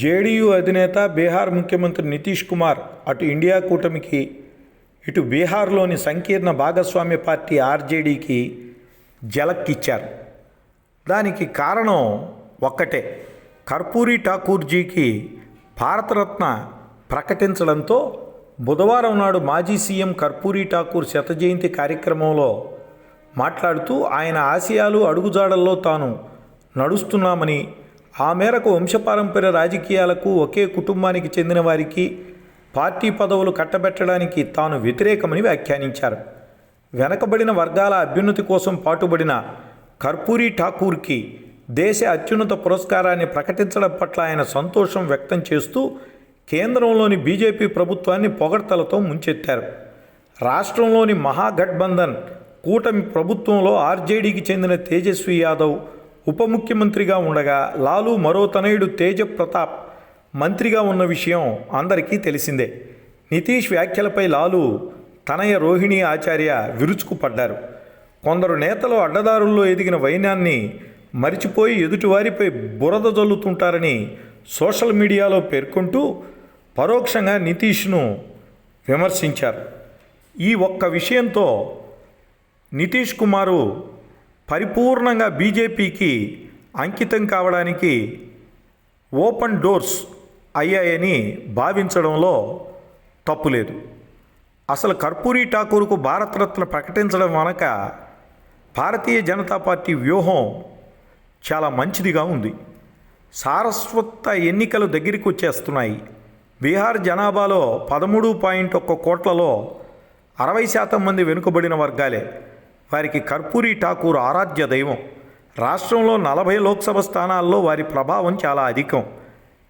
JDU అధినేత బీహార్ ముఖ్యమంత్రి నితీష్ కుమార్ అటు ఇండియా కూటమికి ఇటు బీహార్లోని సంకీర్ణ భాగస్వామ్య పార్టీ ఆర్జేడీకి జలక్కిచ్చారు. దానికి కారణం ఒక్కటే. కర్పూరి ఠాకూర్జీకి భారతరత్న ప్రకటించడంతో బుధవారం నాడు మాజీ సీఎం కర్పూరి ఠాకూర్ శత జయంతి కార్యక్రమంలో మాట్లాడుతూ ఆయన ఆశయాలు అడుగుజాడల్లో తాను నడుస్తున్నామని ఆ మేరకు వంశపారంపర్య రాజకీయాలకు ఒకే కుటుంబానికి చెందిన వారికి పార్టీ పదవులు కట్టబెట్టడానికి తాను వ్యతిరేకమని వ్యాఖ్యానించారు. వెనకబడిన వర్గాల అభ్యున్నతి కోసం పాటుబడిన కర్పూరి ఠాకూర్కి దేశ అత్యున్నత పురస్కారాన్ని ప్రకటించడం పట్ల ఆయన సంతోషం వ్యక్తం చేస్తూ కేంద్రంలోని బీజేపీ ప్రభుత్వాన్ని పొగడ్తలతో ముంచెత్తారు. రాష్ట్రంలోని మహాగఠబంధన్ కూటమి ప్రభుత్వంలో ఆర్జేడీకి చెందిన తేజస్వి యాదవ్ ఉప ముఖ్యమంత్రిగా ఉండగా లాలు మరో తనయుడు తేజ ప్రతాప్ మంత్రిగా ఉన్న విషయం అందరికీ తెలిసిందే. నితీష్ వ్యాఖ్యలపై లాలు తనయ రోహిణి ఆచార్య విరుచుకుపడ్డారు. కొందరు నేతలు అడ్డదారుల్లో ఎదిగిన వైనాన్ని మరిచిపోయి ఎదుటివారిపై బురద జల్లుతుంటారని సోషల్ మీడియాలో పేర్కొంటూ పరోక్షంగా నితీష్ను విమర్శించారు. ఈ ఒక్క విషయంతో నితీష్ కుమారు పరిపూర్ణంగా బీజేపీకి అంకితం కావడానికి ఓపెన్ డోర్స్ అయ్యాయని భావించడంలో తప్పులేదు అసలు కర్పూరి ఠాకూర్కు భారతరత్న ప్రకటించడం వెనక భారతీయ జనతా పార్టీ వ్యూహం చాలా మంచిదిగా ఉంది. సారస్వత ఎన్నికలు దగ్గరికి వచ్చేస్తున్నాయి. బీహార్ జనాభాలో పదమూడు పాయింట్ ఒక్క కోట్లలో అరవై శాతం మంది వెనుకబడిన వర్గాలే. వారికి కర్పూరి ఠాకూర్ ఆరాధ్య దైవం. రాష్ట్రంలో నలభై లోక్సభ స్థానాల్లో వారి ప్రభావం చాలా అధికం.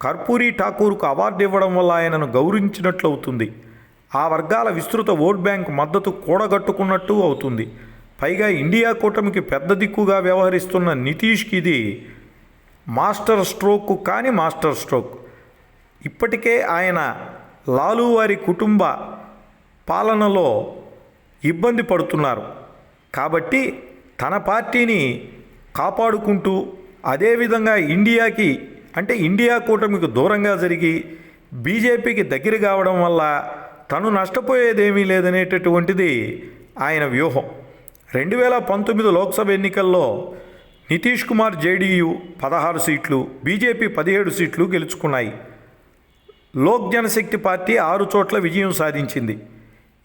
కర్పూరి ఠాకూర్కు అవార్డు ఇవ్వడం వల్ల ఆయనను గౌరవించినట్లు అవుతుంది ఆ వర్గాల విస్తృత ఓట్ బ్యాంక్ మద్దతు కూడగట్టుకున్నట్టు అవుతుంది. పైగా ఇండియా కూటమికి పెద్ద దిక్కుగా వ్యవహరిస్తున్న నితీష్కి ఇది మాస్టర్ స్ట్రోక్ కానీ మాస్టర్ స్ట్రోక్. ఇప్పటికే ఆయన లాలు వారి కుటుంబ పాలనలో ఇబ్బంది పడుతున్నారు. కాబట్టి తన పార్టీని కాపాడుకుంటూ అదేవిధంగా ఇండియాకి అంటే ఇండియా కూటమికి దూరంగా జరిగి బీజేపీకి దగ్గర కావడం వల్ల తను నష్టపోయేదేమీ లేదనేటటువంటిది ఆయన వ్యూహం. రెండు వేల పంతొమ్మిది లోక్సభ ఎన్నికల్లో నితీష్ కుమార్ జేడీయూ పదహారు సీట్లు బీజేపీ పదిహేడు సీట్లు గెలుచుకున్నాయి. లోక్ జనశక్తి పార్టీ ఆరు చోట్ల విజయం సాధించింది.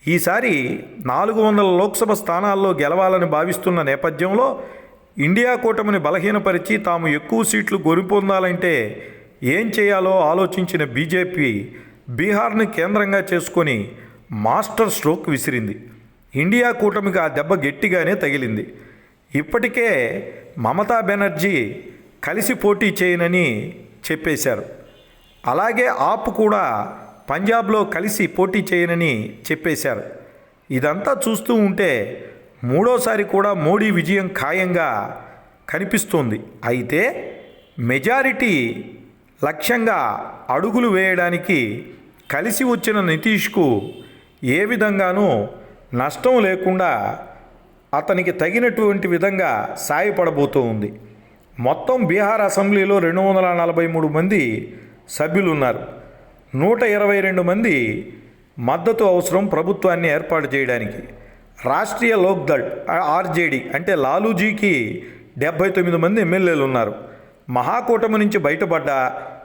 ఈసారి నాలుగు వందల లోక్సభ స్థానాల్లో గెలవాలని భావిస్తున్న నేపథ్యంలో ఇండియా కూటమిని బలహీనపరిచి తాము ఎక్కువ సీట్లు గొరిపొందాలంటే ఏం చేయాలో ఆలోచించిన బీజేపీ బీహార్ని కేంద్రంగా చేసుకొని మాస్టర్ స్ట్రోక్ విసిరింది. ఇండియా కూటమికి ఆ దెబ్బ గట్టిగానే తగిలింది. ఇప్పటికే మమతా బెనర్జీ కలిసి పోటీ చేయనని చెప్పేశారు. అలాగే ఆప్ కూడా పంజాబ్లో కలిసి పోటీ చేయనని చెప్పేశారు. ఇదంతా చూస్తూ ఉంటే మూడోసారి కూడా మోడీ విజయం ఖాయంగా కనిపిస్తోంది. అయితే మెజారిటీ లక్ష్యంగా అడుగులు వేయడానికి కలిసి వచ్చిన నితీష్కు ఏ విధంగానూ నష్టం లేకుండా అతనికి తగినటువంటి విధంగా సాయపడబోతూ ఉంది మొత్తం బీహార్ అసెంబ్లీలో రెండు వందల నలభై మూడు మంది సభ్యులు ఉన్నారు నూట ఇరవై రెండు మంది మద్దతు అవసరం ప్రభుత్వాన్ని ఏర్పాటు చేయడానికి. రాష్ట్రీయ లోక్దళ్ ఆర్జేడి అంటే లాలూజీకి డెబ్భై తొమ్మిది మంది ఎమ్మెల్యేలు ఉన్నారు. మహాకూటమి నుంచి బయటపడ్డ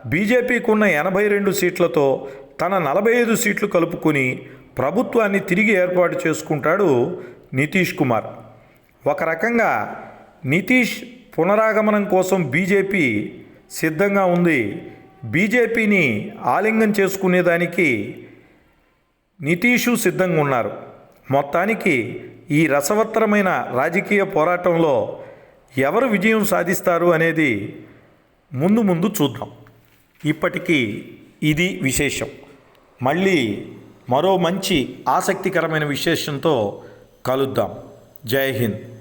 బీజేపీకి ఉన్న ఎనభై రెండు సీట్లతో తన నలభై ఐదు సీట్లు కలుపుకుని ప్రభుత్వాన్ని తిరిగి ఏర్పాటు చేసుకుంటాడు నితీష్ కుమార్. ఒక రకంగా నితీష్ పునరాగమనం కోసం బీజేపీ సిద్ధంగా ఉంది. బీజేపీని ఆలింగం చేసుకునేదానికి నితీషు సిద్ధంగా ఉన్నారు. మొత్తానికి ఈ రసవత్తరమైన రాజకీయ పోరాటంలో ఎవరు విజయం సాధిస్తారు అనేది ముందు ముందు చూద్దాం. ఇప్పటికీ ఇది విశేషం. మళ్ళీ మరో మంచి ఆసక్తికరమైన విశేషంతో కలుద్దాం. జై హింద్.